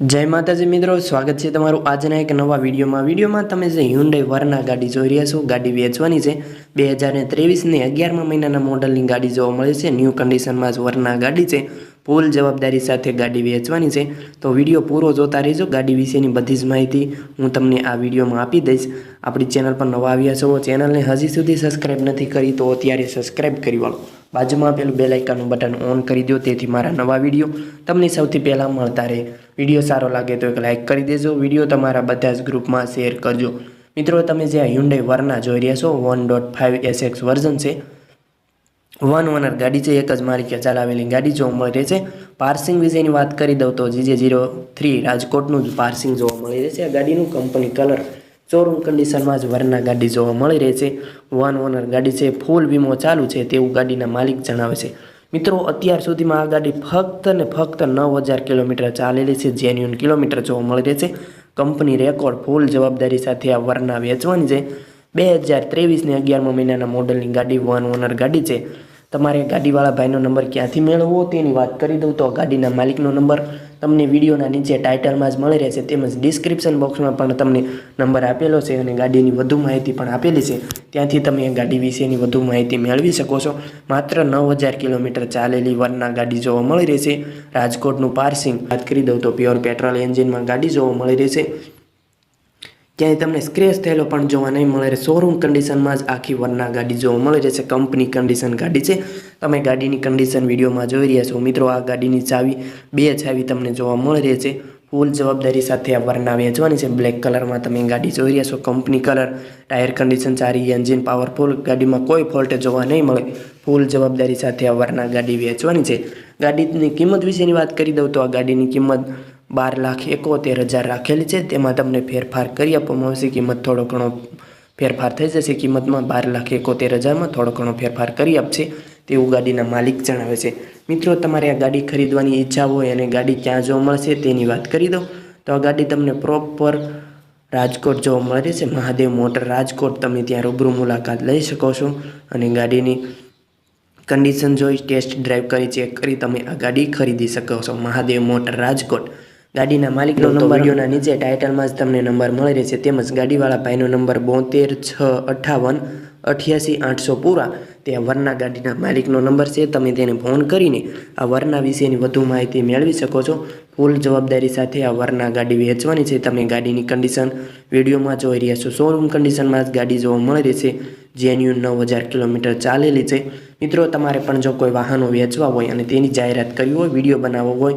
જય માતાજી મિત્રો, સ્વાગત છે તમારું આજના એક નવા વિડીયોમાં. વિડીયોમાં તમે જે હ્યુન્ડાઈ વરના ગાડી જોઈ રહ્યા છો, ગાડી વેચવાની છે, બે હજાર ત્રેવીસની અગિયારમા મહિનાના મોડલની ગાડી જોવા મળે છે. ન્યૂ કન્ડિશનમાં જ વરના ગાડી છે. ફૂલ જવાબદારી સાથે ગાડી વેચવાની છે, તો વીડિયો પૂરો જોતા રહેજો. ગાડી વિશેની બધી જ માહિતી હું તમને આ વિડીયોમાં આપી દઈશ. આપણી ચેનલ પર નવા આવ્યા છો, ચેનલને હજી સુધી સબસ્ક્રાઈબ નથી કરી, તો અત્યારે સબસ્ક્રાઈબ કરી વાળો. બાજુમાં આપેલું બેલ આઇકનનું બટન ઓન કરી દો, તેથી મારા નવા વીડિયો તમને સૌથી પહેલાં મળતા રહે. વીડિયો સારો લાગે તો એક લાઇક કરી દેજો, વીડિયો તમારા બધા જ ગ્રુપમાં શેર કરજો. મિત્રો, તમે જે હ્યુન્ડાઈ વરના જોઈ રહ્યા છો, one dot five SX version છે વન ઓનર ગાડી છે, એક જ માલિકે ચલાવેલી ગાડી જોવા મળી રહે છે. પાર્સિંગ વિશેની વાત કરી દઉં તો જીજે જીરો થ્રી રાજકોટનું જ પાર્સિંગ જોવા મળી રહે છે. આ ગાડીનું કંપની કલર શોરૂમ કન્ડિશનમાં જ વરના ગાડી જોવા મળી રહે છે. વન ઓનર ગાડી છે ફૂલ વીમો ચાલુ છે, તેવું ગાડીના માલિક જણાવે છે. મિત્રો, અત્યાર સુધીમાં આ ગાડી ફક્ત ને ફક્ત નવ હજાર કિલોમીટર ચાલેલી છે જેન્યુન કિલોમીટર જોવા મળી રહે છે. કંપની રેકોર્ડ ફૂલ જવાબદારી સાથે આ વરના વેચવાની છે. બે હજાર ત્રેવીસની અગિયારમા મહિનાના મોડલની ગાડી વન ઓનર ગાડી છે. તમારે ગાડીવાળા ભાઈનો નંબર ક્યાંથી મેળવવો તેની વાત કરી દઉં તો ગાડીના માલિકનો નંબર તમને વિડીયોના નીચે ટાઇટલમાં જ મળી રહેશે, તેમજ ડિસ્ક્રિપ્શન બોક્સમાં પણ તમને નંબર આપેલો છે અને ગાડીની વધુ માહિતી પણ આપેલી છે. ત્યાંથી તમે ગાડી વિશેની વધુ માહિતી મેળવી શકો છો. માત્ર નવ હજાર કિલોમીટર ચાલેલી વનના ગાડી જોવા મળી રહેશે. રાજકોટનું પાર્સિંગ વાત કરી દઉં તો પ્યોર પેટ્રોલ એન્જિનમાં ગાડી જોવા મળી રહેશે. ક્યાંય તમને સ્ક્રેચ થયેલો પણ જોવા નહીં મળે. શોરૂમ કન્ડિશનમાં જ આખી વરના ગાડી જોવા મળે. રહેશે કંપની કન્ડિશન ગાડી છે. તમે ગાડીની કન્ડિશન વિડીયોમાં જોઈ રહ્યા છો. મિત્રો, આ ગાડીની ચાવી બે ચાવી તમને જોવા મળી રહે છે. ફૂલ જવાબદારી સાથે આ વરના વેચવાની છે. બ્લેક કલરમાં તમે ગાડી જોઈ રહ્યા છો. કંપની કલર ટાયર કન્ડિશન સારી એન્જિન પાવરફુલ ગાડીમાં કોઈ ફોલ્ટ જોવા નહીં મળે. ફૂલ જવાબદારી સાથે આ વરના ગાડી વેચવાની છે. ગાડીની કિંમત વિશેની વાત કરી દઉં તો આ ગાડીની કિંમત બાર લાખ એકોતેર હજાર રાખેલી છે. તેમાં તમને ફેરફાર કરી આપવામાં આવશે. કિંમત થોડો ઘણો ફેરફાર થઈ જશે. કિંમતમાં બાર લાખ એકોતેર હજારમાં થોડો ઘણો ફેરફાર કરી આપશે. તેવું ગાડીના માલિક જણાવે છે. મિત્રો, તમારે આ ગાડી ખરીદવાની ઈચ્છા હોય અને ગાડી ક્યાં જોવા મળશે તેની વાત કરી દો તો આ ગાડી તમને પ્રોપર રાજકોટ જોવા મળે છે. મહાદેવ મોટર રાજકોટ. તમે ત્યાં રૂબરૂ મુલાકાત લઈ શકો છો અને ગાડીની કન્ડિશન જોઈ ટેસ્ટ ડ્રાઈવ કરી ચેક કરી તમે આ ગાડી ખરીદી શકો છો. મહાદેવ મોટર રાજકોટ. ગાડીના માલિકનો નંબર વિડીયોના નીચે ટાઇટલમાં જ તમને નંબર મળી રહેશે. તેમજ ગાડીવાળા ભાઈનો નંબર બોતેર છ અઠ્ઠાવન અઠ્યાસી આઠસો પૂરા. તે વરના ગાડીના માલિકનો નંબર છે. તમે તેને ફોન કરીને આ વરના વિશેની વધુ માહિતી મેળવી શકો છો. ફૂલ જવાબદારી સાથે આ વરના ગાડી વેચવાની છે. તમે ગાડીની કન્ડિશન વિડીયોમાં જોઈ રહ્યા છો. શોરૂમ કન્ડિશનમાં જ ગાડી જોવા મળી રહેશે. જેન્યુન નવ હજાર કિલોમીટર ચાલેલી છે. મિત્રો તમારે પણ જો કોઈ વાહનો વેચવા હોય અને તેની જાહેરાત કરવી હોય વીડિયો બનાવવો હોય